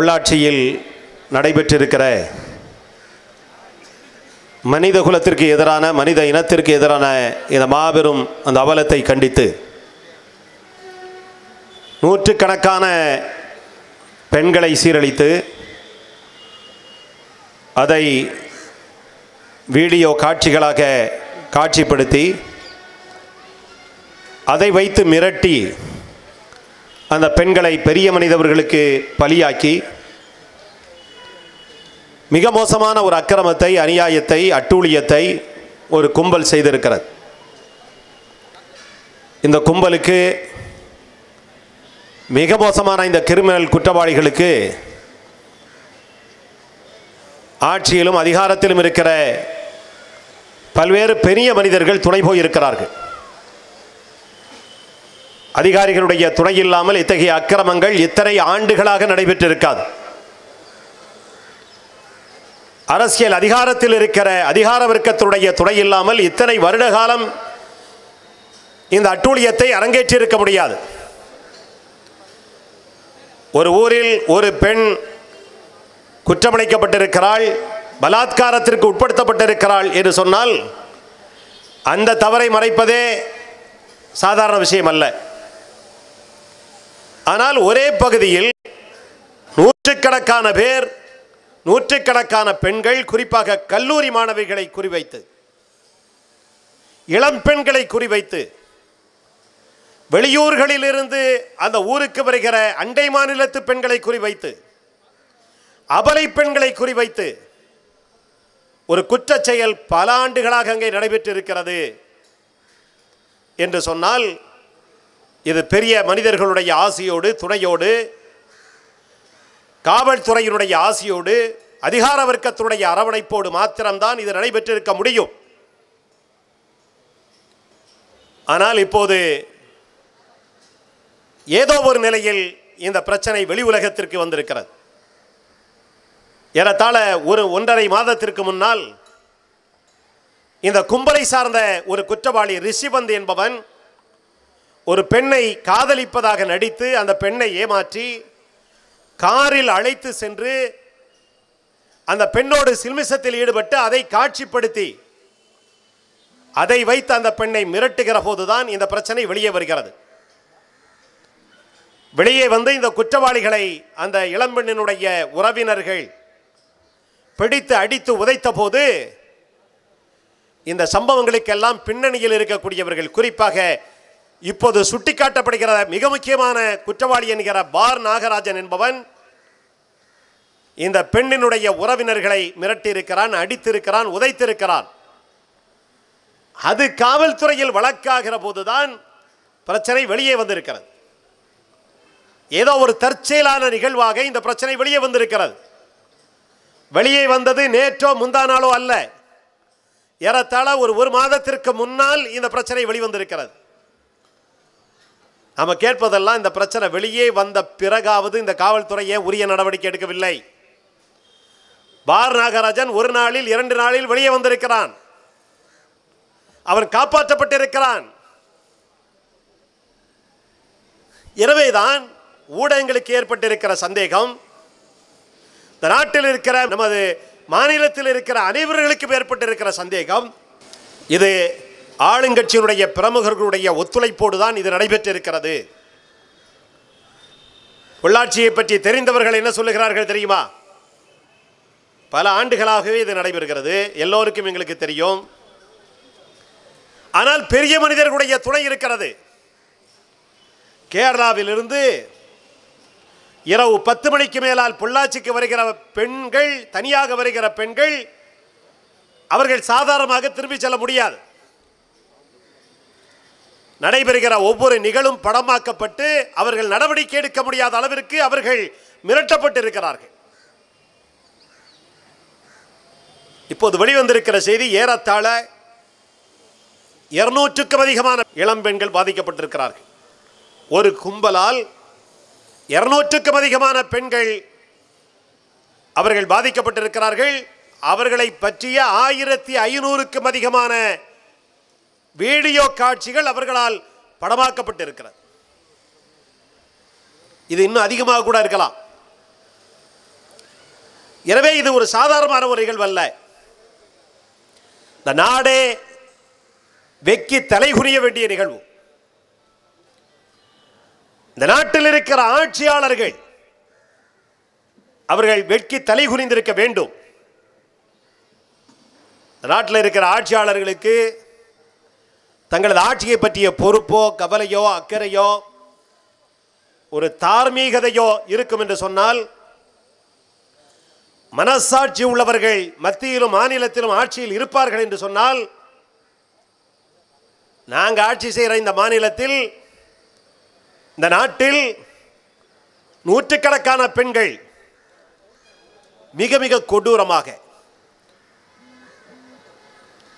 பொள்ளாச்சியில் நடைபெற்றிருக்கிற மனித குலத்திற்கு எதிரான மனித இனத்திற்கு எதிரான இந்த மாபெரும் அந்த அவலத்தை கண்டித்து நூற்றுக்கணக்கான பெண்களை சீரழித்து அதை வீடியோ காட்சிகளாக காட்சிப்படுத்தி அதை வைத்து மிரட்டி அந்த பெண்களை பெரிய மனிதவர்களுக்கு பலியாக்கி மிக மோசமான ஒரு அக்கிரமத்தை அநியாயத்தை அட்டூழியத்தை ஒரு கும்பல் செய்திருக்கிறது. இந்த கும்பலுக்கு மிக மோசமான இந்த கிரிமினல் குற்றவாளிகளுக்கு ஆட்சியிலும் அதிகாரத்திலும் இருக்கிற பல்வேறு பெரிய மனிதர்கள் துணை போயிருக்கிறார்கள். அதிகாரிகளுடைய துணை இல்லாமல் இத்தகைய அக்கிரமங்கள் இத்தனை ஆண்டுகளாக நடைபெற்றிருக்காது. அரசியல் அதிகாரத்தில் இருக்கிற அதிகார வர்க்கத்தினுடைய துணை இல்லாமல் இத்தனை வருட காலம் இந்த அட்டூழியத்தை அரங்கேற்றிருக்க முடியாது. ஒரு ஊரில் ஒரு பெண் குற்றமளிக்கப்பட்டிருக்கிறாள் பலாத்காரத்திற்கு உட்படுத்தப்பட்டிருக்கிறாள் என்று சொன்னால் அந்த தவறை மறைப்பதே சாதாரண விஷயம் அல்ல. ஆனால் ஒரே பகுதியில் நூற்றுக்கணக்கான பேர் நூற்றுக்கணக்கான பெண்கள் குறிப்பாக கல்லூரி மாணவிகளை குறிவைத்து இளம் பெண்களை குறிவைத்து வெளியூர்களிலிருந்து அந்த ஊருக்கு வருகிற அண்டை மாநிலத்து பெண்களை குறிவைத்து அபலை பெண்களை குறிவைத்து ஒரு குற்ற செயல் பல ஆண்டுகளாக அங்கே நடைபெற்றிருக்கிறது என்று சொன்னால் இது பெரிய மனிதர்களுடைய ஆசையோடு துணையோடு காவல்துறையினுடைய ஆசையோடு அதிகார வர்க்கத்தினுடைய அரவணைப்போடு மாத்திரம்தான் இது நடைபெற்றிருக்க முடியும். ஆனால் இப்போது ஏதோ ஒரு நிலையில் இந்த பிரச்சனை வெளி உலகத்திற்கு வந்திருக்கிறது. ஏறத்தாழ ஒரு ஒன்றரை மாதத்திற்கு முன்னால் இந்த கும்பலை சார்ந்த ஒரு குற்றவாளி ரிஷிபந்த் என்பவன் ஒரு பெண்ணை காதலிப்பதாக நடித்து அந்த பெண்ணை ஏமாற்றி காரில் அழைத்து சென்று அந்த பெண்ணோடு சில்மிசத்தில் ஈடுபட்டு அதை காட்சிப்படுத்தி அதை வைத்து அந்த பெண்ணை மிரட்டுகிற போதுதான் இந்த பிரச்சனை வெளியே வருகிறது. வெளியே வந்து இந்த குற்றவாளிகளை அந்த இளம்பெண்ணினுடைய உறவினர்கள் பிடித்து அடித்து உதைத்த போது இந்த சம்பவங்களுக்கெல்லாம் பின்னணியில் இருக்கக்கூடியவர்கள் குறிப்பாக இப்போது சுட்டிக்காட்டப்படுகிற மிக முக்கியமான குற்றவாளி என்கிற பார் நாகராஜன் என்பவன் இந்த பெண்ணினுடைய உறவினர்களை மிரட்டியிருக்கிறான் அடித்திருக்கிறான் உதைத்திருக்கிறான். அது காவல்துறையில் வழக்காகிற போதுதான் பிரச்சனை வெளியே வந்திருக்கிறது. ஏதோ ஒரு தற்செயலான நிகழ்வாக இந்த பிரச்சனை வெளியே வந்திருக்கிறது. வெளியே வந்தது நேற்றோ முந்தா நாளோ அல்ல. ஏறத்தாழ ஒரு ஒரு மாதத்திற்கு முன்னால் இந்த பிரச்சனை வெளிவந்திருக்கிறது. நம்ம கேட்பதெல்லாம் இந்த பிரச்சனை வெளியே வந்த பிறகாவது இந்த காவல்துறையே உரிய நடவடிக்கை எடுக்கவில்லை? பார் நாகராஜன் ஒரு நாளில் இரண்டு நாளில் வெளியே வந்திருக்கிறான். அவன் காப்பாற்றப்பட்டிருக்கிறான். எனவேதான் ஊடகங்களுக்கு ஏற்பட்டிருக்கிற சந்தேகம். இந்த நாட்டில் இருக்கிற நமது மாநிலத்தில் இருக்கிற அனைவர்களுக்கும் ஏற்பட்டிருக்கிற சந்தேகம். இது ஆளுங்கட்சியினுடைய பிரமுகர்களுடைய ஒத்துழைப்போடு தான் இது நடைபெற்றிருக்கிறது. உள்ளாட்சியை பற்றி தெரிந்தவர்கள் என்ன சொல்லுகிறார்கள் தெரியுமா? பல ஆண்டுகளாகவே இது நடைபெறுகிறது. எல்லோருக்கும் எங்களுக்கு தெரியும். ஆனால் பெரிய மனிதர்களுடைய துணை இருக்கிறது. கேரளாவிலிருந்து இரவு பத்து மணிக்கு மேலால் பொள்ளாச்சிக்கு வருகிற பெண்கள் தனியாக வருகிற பெண்கள் அவர்கள் சாதாரணமாக திரும்பி செல்ல முடியாது. நடைபெறுகிற ஒவ்வொரு நிகழும் படமாக்கப்பட்டு அவர்கள் நடவடிக்கை எடுக்க முடியாத அளவிற்கு அவர்கள் மிரட்டப்பட்டு இருக்கிறார்கள் இப்போது வெளிவந்திருக்கிற செய்தி ஏறத்தாழ இருநூற்றுக்கும் அதிகமான இளம் பெண்கள் பாதிக்கப்பட்டிருக்கிறார்கள். ஒரு கும்பலால் இருநூற்றுக்கும் அதிகமான பெண்கள் அவர்கள் பாதிக்கப்பட்டிருக்கிறார்கள். அவர்களை பற்றிய ஆயிரத்தி ஐநூறுக்கும் அதிகமான வீடியோ காட்சிகள் அவர்களால் படமாக்கப்பட்டிருக்கிறது. இது இன்னும் அதிகமாக கூட இருக்கலாம். எனவே இது ஒரு சாதாரணமான ஒரு நிகழ்வு அல்ல. இந்த நாடே வெக்கி தலைகுனிய வேண்டிய நிகழ்வு. இந்த நாட்டில் இருக்கிற ஆட்சியாளர்கள் அவர்கள் வெட்கி தலைகுனிந்திருக்க வேண்டும். இந்த நாட்டில் இருக்கிற ஆட்சியாளர்களுக்கு தங்களது ஆட்சியை பற்றிய பொறுப்போ கவலையோ அக்கறையோ ஒரு தார்மீகதையோ இருக்கும் என்று சொன்னால் மனசாட்சி உள்ளவர்கள் மத்தியிலும் மாநிலத்திலும் ஆட்சியில் இருப்பார்கள் என்று சொன்னால் நாங்கள் ஆட்சி செய்கிற இந்த மாநிலத்தில் இந்த நாட்டில் நூற்றுக்கணக்கான பெண்கள் மிக மிக கொடூரமாக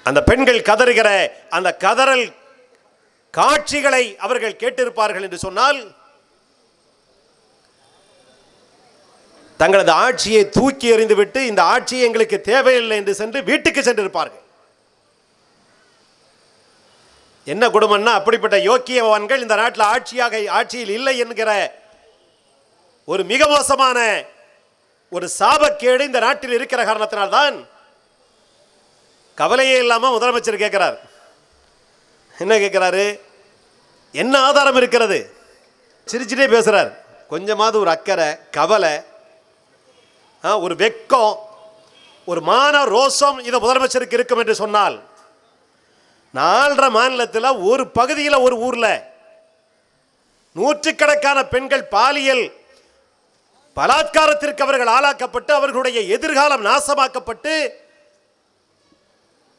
அந்த பெண்கள் கதறுகிற அந்த கதறல் காட்சிகளை அவர்கள் கேட்டிருப்பார்கள் என்று சொன்னால் தங்களது ஆட்சியை தூக்கி எறிந்துவிட்டு இந்த ஆட்சி எங்களுக்கு தேவையில்லை என்று சென்று வீட்டுக்கு சென்றிருப்பார்கள். என்ன குடும்பம்னா அப்படிப்பட்ட யோக்கியவான்கள் இந்த நாட்டில் ஆட்சியாக ஆட்சியில் இல்லை என்கிற ஒரு மிக மோசமான ஒரு சாபக்கேடு இந்த நாட்டில் இருக்கிற காரணத்தினால்தான் கவலையே இல்லாமல் முதலமைச்சர் கேட்குறார் என்ன கேட்குறாரு என்ன ஆதாரம் இருக்கிறது? சிரிச்சுட்டே பேசுகிறார் கொஞ்சமாவது ஒரு அக்கறை கவலை ஆ, ஒரு வெக்கம் ஒரு மான ரோசம் இந்த முதலமைச்சருக்கு இருக்கும் என்று சொன்னால் நாலரை மாநிலத்தில் ஒரு பகுதியில் ஒரு ஊரில் நூற்றுக்கணக்கான பெண்கள் பாலியல் பலாத்காரத்திற்கு அவர்கள் ஆளாக்கப்பட்டு அவர்களுடைய எதிர்காலம் நாசமாக்கப்பட்டு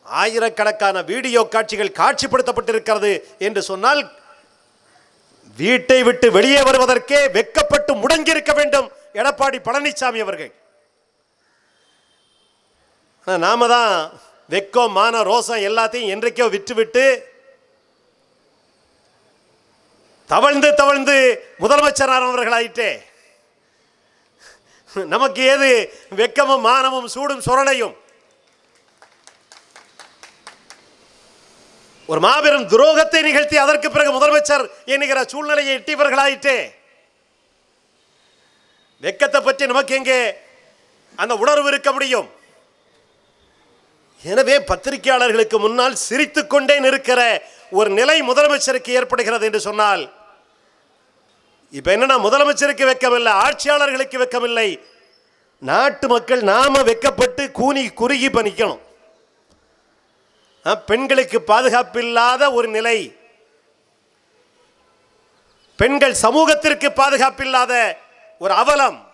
ஆயிரக்கணக்கான வீடியோ காட்சிகள் காட்சிப்படுத்தப்பட்டிருக்கிறது என்று சொன்னால் வீட்டை விட்டு வெளியே வருவதற்கே வெக்கப்பட்டு முடங்கியிருக்க வேண்டும். எடப்பாடி பழனிசாமி அவர்கள். ஆனா, நாம தான் வெக்கம் மான ரோசம் எல்லாத்தையும் என்றைக்கோ விட்டுவிட்டு தவழ்ந்து தவழ்ந்து முதலமைச்சரானவர்களாயிட்டே நமக்கு ஏது வெக்கமும் மானமும் சூடும் சுரணையும் ஒரு மாபெரும் துரோகத்தை நிகழ்த்தி அதற்கு பிறகு முதலமைச்சர் என்கிற சூழ்நிலையை எட்டியவர்களாயிட்டே. வெக்கத்தை பற்றி நமக்கு எங்கே அந்த உணர்வு இருக்க முடியும்? எனவே பத்திரிகையாளர்களுக்கு முன்னால் சிரித்துக்கொண்டே நிற்கிற ஒரு நிலை முதலமைச்சருக்கு ஏற்படுகிறது என்று சொன்னால் இப்ப என்னன்னா முதலமைச்சருக்கு வெக்கமில்லை ஆட்சியாளர்களுக்கு வெக்கமில்லை. நாட்டு மக்கள் நாம வெக்கப்பட்டு கூனி குறுகி பணிக்கணும். பெண்களுக்கு ஆ, பெண்களுக்கு பாதுகாப்பில்லாத ஒரு நிலை. பெண்கள் சமூகத்திற்கு பாதுகாப்பில்லாத ஒரு அவலம்.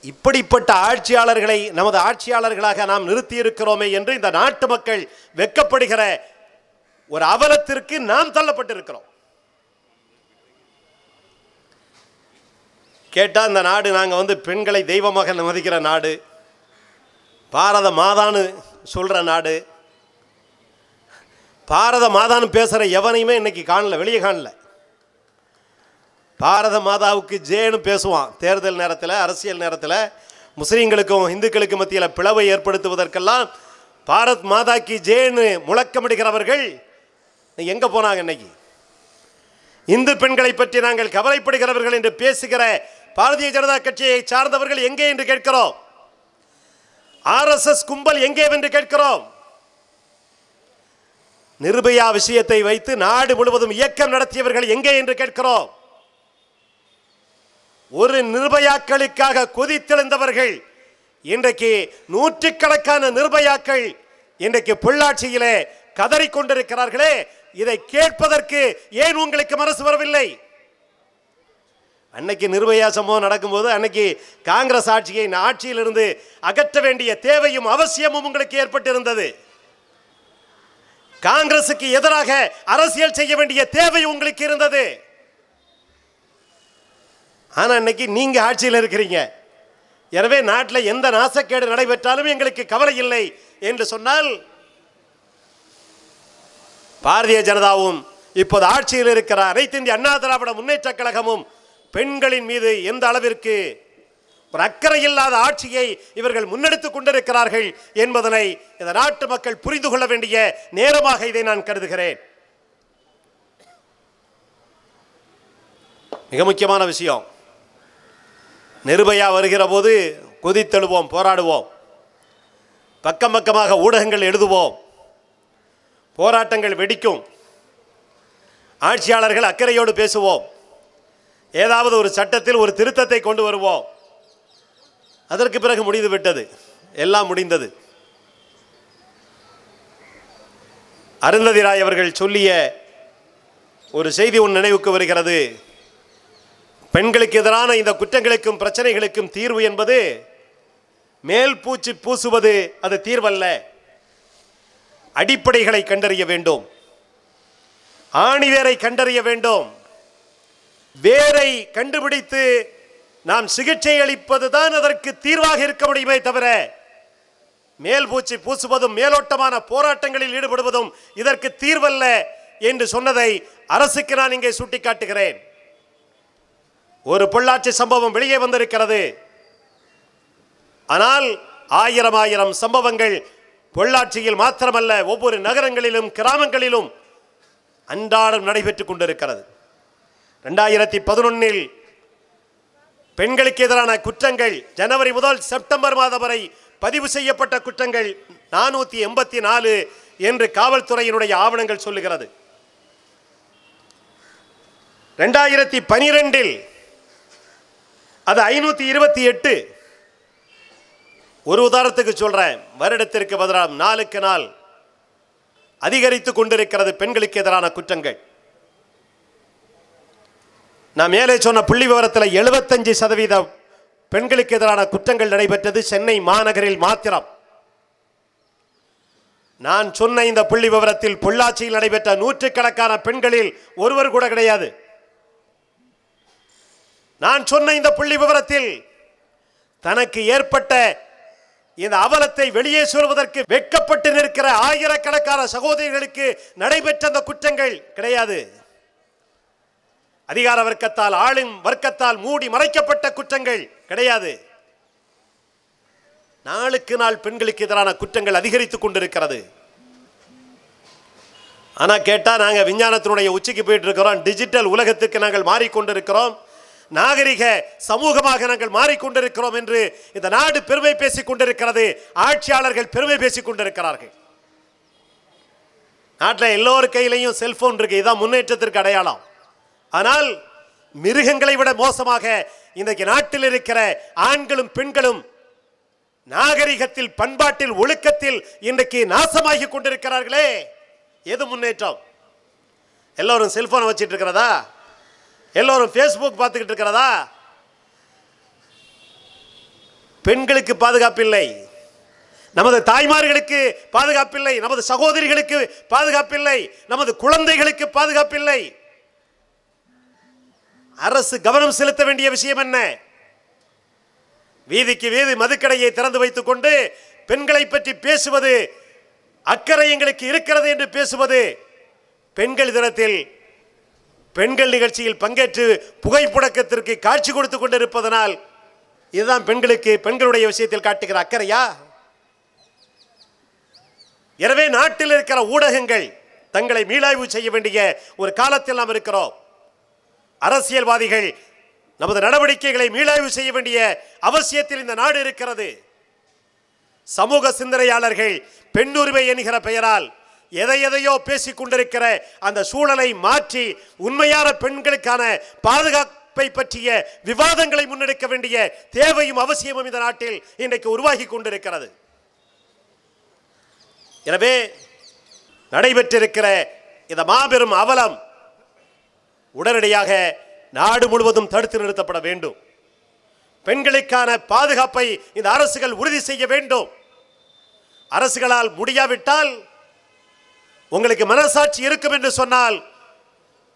இப்படிப்பட்ட ஆட்சியாளர்களை நமது ஆட்சியாளர்களாக நாம் நிறுத்தியிருக்கிறோமே என்று இந்த நாட்டு மக்கள் வெக்கப்படுகிற ஒரு அவலத்திற்கு நாம் தள்ளப்பட்டிருக்கிறோம். கேட்டால் இந்த நாடு நாங்கள் வந்து பெண்களை தெய்வமாக மதிக்கிற நாடு. பாரத மாதான்னு சொல்கிற நாடு. பாரத மாதான்னு பேசுகிற எவனையுமே இன்றைக்கி காணல வெளியே காணல. பாரத மாதாவுக்கு ஜேன்னு பேசுவான் தேர்தல் நேரத்தில் அரசியல் நேரத்தில். முஸ்லீம்களுக்கும் இந்துக்களுக்கும் மத்தியில் பிளவை ஏற்படுத்துவதற்கெல்லாம் பாரத் மாதாக்கு ஜேன்னு முழக்கமிடுகிறவர்கள் எங்கே போனாங்க இன்னைக்கு? இந்து பெண்களை பற்றி நாங்கள் கவலைப்படுகிறவர்கள் என்று பேசுகிற பாரதிய ஜனதா கட்சியை சார்ந்தவர்கள் எங்கே என்று கேட்கிறோம்? ஆர்எஸ்எஸ் கும்பல் எங்கே என்று கேட்கிறோம்? நிர்பயா விஷயத்தை வைத்து நாடு முழுவதும் இயக்கம் நடத்தியவர்கள் எங்கே என்று கேட்கிறோம். ஒரு நிர்பயாக்களுக்காக கொதித்தெழுந்தவர்கள் இன்றைக்கு நூற்றுக்கணக்கான நிர்பயாக்கள் இன்றைக்கு பொள்ளாட்சியிலே கதறிக்கொண்டிருக்கிறார்களே இதை கேட்பதற்கு ஏன் உங்களுக்கு மனசு வரவில்லை? அன்னைக்கு நிர்பயா சம்பவம் நடக்கும்போது அன்னைக்கு காங்கிரஸ் ஆட்சியை இந்த ஆட்சியிலிருந்து அகற்ற வேண்டிய தேவையும் அவசியமும் உங்களுக்கு ஏற்பட்டிருந்தது. காங்கிரசுக்கு எதிராக அரசியல் செய்ய வேண்டிய தேவை உங்களுக்கு இருந்தது. ஆனா இன்னைக்கு நீங்க ஆட்சியில் இருக்கிறீங்க. எனவே நாட்டில் எந்த நாசக்கேடு நடைபெற்றாலும் எங்களுக்கு கவலை இல்லை என்று சொன்னால் பாரதிய ஜனதாவும் இப்போது ஆட்சியில் இருக்கிற அனைத்து இந்திய அண்ணா திராவிட முன்னேற்ற கழகமும் பெண்களின் மீது எந்த அளவிற்கு ஒரு அக்கறை இல்லாத ஆட்சியை இவர்கள் முன்னெடுத்துக் கொண்டிருக்கிறார்கள் என்பதனை இந்த நாட்டு மக்கள் புரிந்து கொள்ள வேண்டிய நேரமாக இதை நான் கருதுகிறேன். மிக முக்கியமான விஷயம். நிருபையா வருகிற போது கொதித்தெழுவோம் போராடுவோம். பக்கம் பக்கமாக ஊடகங்கள் எழுதுவோம். போராட்டங்கள் வெடிக்கும். ஆட்சியாளர்கள் அக்கறையோடு பேசுவோம். ஏதாவது ஒரு சட்டத்தில் ஒரு திருத்தத்தை கொண்டு வருவோம். அதற்கு பிறகு முடிந்து விட்டது. எல்லாம் முடிந்தது. அருந்ததி ராய் அவர்கள் சொல்லிய ஒரு செய்தி உன் நினைவுக்கு வருகிறது. பெண்களுக்கு எதிரான இந்த குற்றங்களுக்கும் பிரச்சனைகளுக்கும் தீர்வு என்பது மேல் பூச்சி பூசுவது அது தீர்வல்ல. அடிப்படைகளை கண்டறிய வேண்டும். ஆணிவேரை கண்டறிய வேண்டும். வேரை கண்டுபிடித்து நாம் சிகிச்சை அளிப்பது தான் அதற்கு தீர்வாக இருக்க முடியுமே தவிர மேல் பூச்சி பூசுவதும் மேலோட்டமான போராட்டங்களில் ஈடுபடுவதும் இதற்கு தீர்வல்ல என்று சொன்னதை அரசுக்கு நான் இங்கே சுட்டிக்காட்டுகிறேன். ஒரு பொள்ளாச்சி சம்பவம் வெளியே வந்திருக்கிறது. ஆனால் ஆயிரம் ஆயிரம் சம்பவங்கள் பொள்ளாச்சியில் மாத்திரமல்ல ஒவ்வொரு நகரங்களிலும் கிராமங்களிலும் அன்றாடம் நடைபெற்றுக் கொண்டிருக்கிறது. ரெண்டாயிரத்தி பதினொன்னில் பெண்களுக்கு எதிரான குற்றங்கள் ஜனவரி முதல் செப்டம்பர் மாதம் வரை பதிவு செய்யப்பட்ட குற்றங்கள் நானூற்றி எண்பத்தி நாலு என்று காவல்துறையினுடைய ஆவணங்கள் சொல்லுகிறது. ரெண்டாயிரத்தி பனிரெண்டில் அது ஐநூற்றி இருபத்தி எட்டு. ஒரு உதாரணத்துக்கு சொல்றேன். வருடத்திற்கு பதிலாக நாளுக்கு நாள் அதிகரித்து கொண்டிருக்கிறது பெண்களுக்கு எதிரான குற்றங்கள். நான் மேலே சொன்ன புள்ளி விவரத்தில் எழுபத்தஞ்சு சதவீதம் பெண்களுக்கு எதிரான குற்றங்கள் நடைபெற்றது சென்னை மாநகரில் மாத்திரம். நான் சொன்ன இந்த புள்ளி விவரத்தில் பொள்ளாச்சியில் நடைபெற்ற நூற்றுக்கணக்கான பெண்களில் ஒருவர் கூட கிடையாது. நான் சொன்ன இந்த புள்ளி விவரத்தில் தனக்கு ஏற்பட்ட இந்த அவலத்தை வெளியே சொல்வதற்கு வெட்கப்பட்டு நிற்கிற ஆயிரக்கணக்கான சகோதரிகளுக்கு நடைபெற்ற அந்த குற்றங்கள் கிடையாது. அதிகார வர்க்கத்தால் ஆளும் வர்க்கத்தால் மூடி மறைக்கப்பட்ட குற்றங்கள் கிடையாது. நாளுக்கு நாள் பெண்களுக்கு எதிரான குற்றங்கள் அதிகரித்துக் கொண்டிருக்கிறது. ஆனால் கேட்டால் நாங்கள் விஞ்ஞானத்தினுடைய உச்சிக்கு போயிட்டு இருக்கிறோம். டிஜிட்டல் உலகத்துக்கு நாங்கள் மாறிக்கொண்டிருக்கிறோம். நாகரிக சமூகமாக நாங்கள் மாறிக்கொண்டிருக்கிறோம் என்று இந்த நாடு பெருமை பேசிக் கொண்டிருக்கிறது. ஆட்சியாளர்கள் பெருமை பேசிக் கொண்டிருக்கிறார்கள். நாட்டில் எல்லோரு கையிலையும் செல்போன் இருக்கு. இதான் முன்னேற்றத்திற்கு அடையாளம். ஆனால் மிருகங்களை விட மோசமாக இன்றைக்கு நாட்டில் இருக்கிற ஆண்களும் பெண்களும் நாகரிகத்தில் பண்பாட்டில் ஒழுக்கத்தில் இன்றைக்கு நாசமாகி கொண்டிருக்கிறார்களே. எது முன்னேற்றம்? எல்லோரும் செல்போன் வச்சுட்டு இருக்கிறதா? எல்லோரும் ஃபேஸ்புக் பார்த்துக்கிட்டு இருக்கிறதா? பெண்களுக்கு பாதுகாப்பில்லை நமது தாய்மார்களுக்கு பாதுகாப்பில்லை நமது சகோதரிகளுக்கு பாதுகாப்பில்லை நமது குழந்தைகளுக்கு பாதுகாப்பில்லை அரசு கவனம் செலுத்த வேண்டிய விஷயம் என்ன? வீதிக்கு வீதி மதுக்கடையை திறந்து வைத்துக் கொண்டு பெண்களை பற்றி பேசுவது அக்கறை எங்களுக்கு இருக்கிறது என்று பேசுவது பெண்கள் தினத்தில் பெண்கள் நிகழ்ச்சியில் பங்கேற்று புகைப்புடக்கத்திற்கு காட்சி கொடுத்து கொண்டிருப்பதனால் இதுதான் பெண்களுக்கு பெண்களுடைய விஷயத்தில் காட்டுகிற அக்கறையா? எனவே நாட்டில் இருக்கிற ஊடகங்கள் தங்களை மீளாய்வு செய்ய வேண்டிய ஒரு காலத்தில் நாம் இருக்கிறோம். அரசியல்வாதிகள் நமது நடவடிக்கைகளை மீளாய்வு செய்ய வேண்டிய அவசியத்தில் இந்த நாடு இருக்கிறது. சமூக சிந்தனையாளர்கள் பெண்ணுரிமை என்கிற பெயரால் எதை எதையோ பேசிக் கொண்டிருக்கிற அந்த சூழலை மாற்றி உண்மையான பெண்களுக்கான பாதுகாப்பை பற்றிய விவாதங்களை முன்னெடுக்க வேண்டிய தேவையும் அவசியமும் இந்த நாட்டில் இன்றைக்கு உருவாகி கொண்டிருக்கிறது. எனவே நடைபெற்றிருக்கிற இந்த மாபெரும் அவலம் உடனடியாக நாடு முழுவதும் தடுத்து நிறுத்தப்பட வேண்டும். பெண்களுக்கான பாதுகாப்பை இந்த அரசுகள் உறுதி செய்ய வேண்டும். அரசுகளால் முடியாவிட்டால் உங்களுக்கு மனசாட்சி இருக்கும் என்று சொன்னால்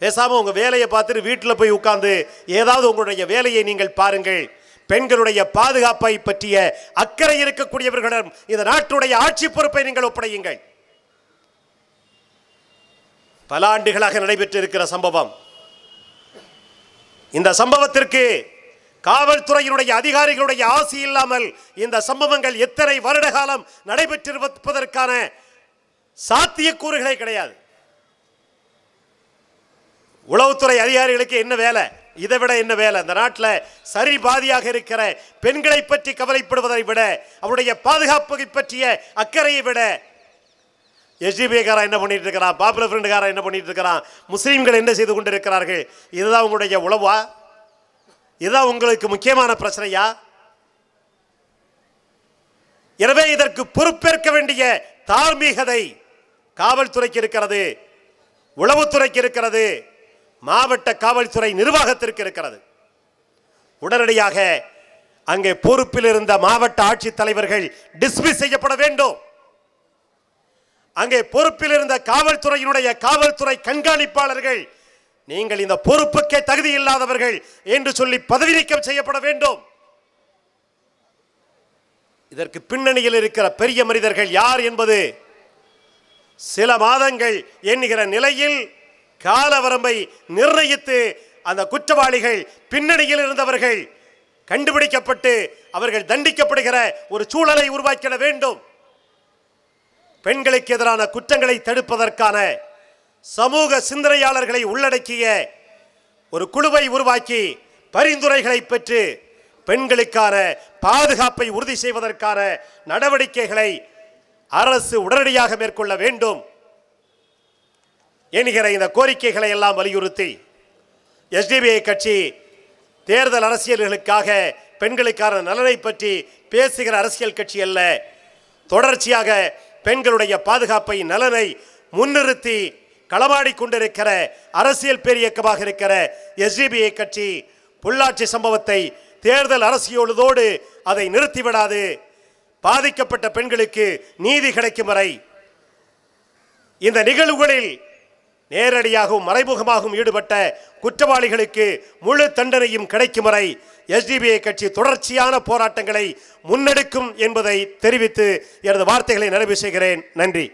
பேசாம உங்க வேலையை பார்த்துட்டு வீட்டில் போய் உட்கார்ந்து ஏதாவது உங்களுடைய வேலையை நீங்கள் பாருங்கள். பெண்களுடைய பாதுகாப்பை பற்றிய அக்கறை இருக்கக்கூடியவர்களிடம் இந்த நாட்டுடைய ஆட்சி பொறுப்பை நீங்கள் ஒப்படையுங்கள். பல ஆண்டுகளாக நடைபெற்று இருக்கிற சம்பவம். இந்த சம்பவத்திற்கு காவல்துறையினுடைய அதிகாரிகளுடைய ஆசி இல்லாமல் இந்த சம்பவங்கள் எத்தனை வருட காலம் நடைபெற்றிருப்பதற்கான சாத்தியக்கூறுகளே கிடையாது. உளவுத்துறை அதிகாரிகளுக்கு என்ன வேலை? இதை விட என்ன வேலை? இந்த நாட்டில் சரி பாதியாக இருக்கிற பெண்களை பற்றி கவலைப்படுவதை விட அவருடைய பாதுகாப்பை பற்றிய அக்கறையை விட எஸ்டிபிஐக்காரன் என்ன பண்ணிட்டு இருக்கிறான் பாப்புலர் ஃப்ரெண்டுக்காரன் என்ன பண்ணிட்டு இருக்கிறான் முஸ்லீம்கள் என்ன செய்து கொண்டு இருக்கிறார்கள் இதுதான் உங்களுடைய உளவா? இதுதான் உங்களுக்கு முக்கியமான பிரச்சனையா? எனவே இதற்கு பொறுப்பேற்க வேண்டிய தார்மீகதை காவல்துறைக்கு இருக்கிறது உளவுத்துறைக்கு இருக்கிறது மாவட்ட காவல்துறை நிர்வாகத்திற்கு இருக்கிறது. உடனடியாக அங்கே பொறுப்பில் இருந்த மாவட்ட ஆட்சித் தலைவர்கள் டிஸ்மிஸ் செய்யப்பட வேண்டும். அங்கே பொறுப்பில் இருந்த காவல்துறையினுடைய காவல்துறை கண்காணிப்பாளர்கள் நீங்கள் இந்த பொறுப்புக்கே தகுதி இல்லாதவர்கள் என்று சொல்லி பதவி நீக்கம் செய்யப்பட வேண்டும். இதற்கு பின்னணியில் இருக்கிற பெரிய மனிதர்கள் யார் என்பது சில மாதங்கள் என்கிற நிலையில் கால வரம்பை நிர்ணயித்து அந்த குற்றவாளிகள் பின்னணியில் இருந்தவர்கள் கண்டுபிடிக்கப்பட்டு அவர்கள் தண்டிக்கப்படுகிற ஒரு சூழலை உருவாக்கிட வேண்டும். பெண்களுக்கு எதிரான குற்றங்களை தடுப்பதற்கான சமூக சிந்தனையாளர்களை உள்ளடக்கிய ஒரு குழுவை உருவாக்கி பரிந்துரைகளை பெற்று பெண்களுக்கான பாதுகாப்பை உறுதி செய்வதற்கான நடவடிக்கைகளை அரசு உடனடியாக மேற்கொள்ள வேண்டும் என்கிற இந்த கோரிக்கைகளை எல்லாம் வலியுறுத்தி எஸ்டிபிஐ கட்சி தேர்தல் அரசியல்களுக்காக பெண்களுக்கான நலனை பற்றி பேசுகிற அரசியல் கட்சி அல்ல தொடர்ச்சியாக பெண்களுடைய பாதுகாப்பை நலனை முன்னிறுத்தி களமாடி கொண்டிருக்கிற அரசியல் பேரியக்கமாக இருக்கிற எஸ்டிபிஐ கட்சி பொள்ளாச்சி சம்பவத்தை தேர்தல் அரசியலோடு அதை நிறுத்திவிடாது. பாதிக்கப்பட்ட பெண்களுக்கு நீதி கிடைக்கும் வரை இந்த நிகழ்வுகளில் நேரடியாகவும் மறைமுகமாகவும் ஈடுபட்ட குற்றவாளிகளுக்கு முழு தண்டனையும் கிடைக்கும் வரை எஸ்டிபிஐ கட்சி தொடர்ச்சியான போராட்டங்களை முன்னெடுக்கும் என்பதை தெரிவித்து எனது வார்த்தைகளை நிறைவு செய்கிறேன். நன்றி.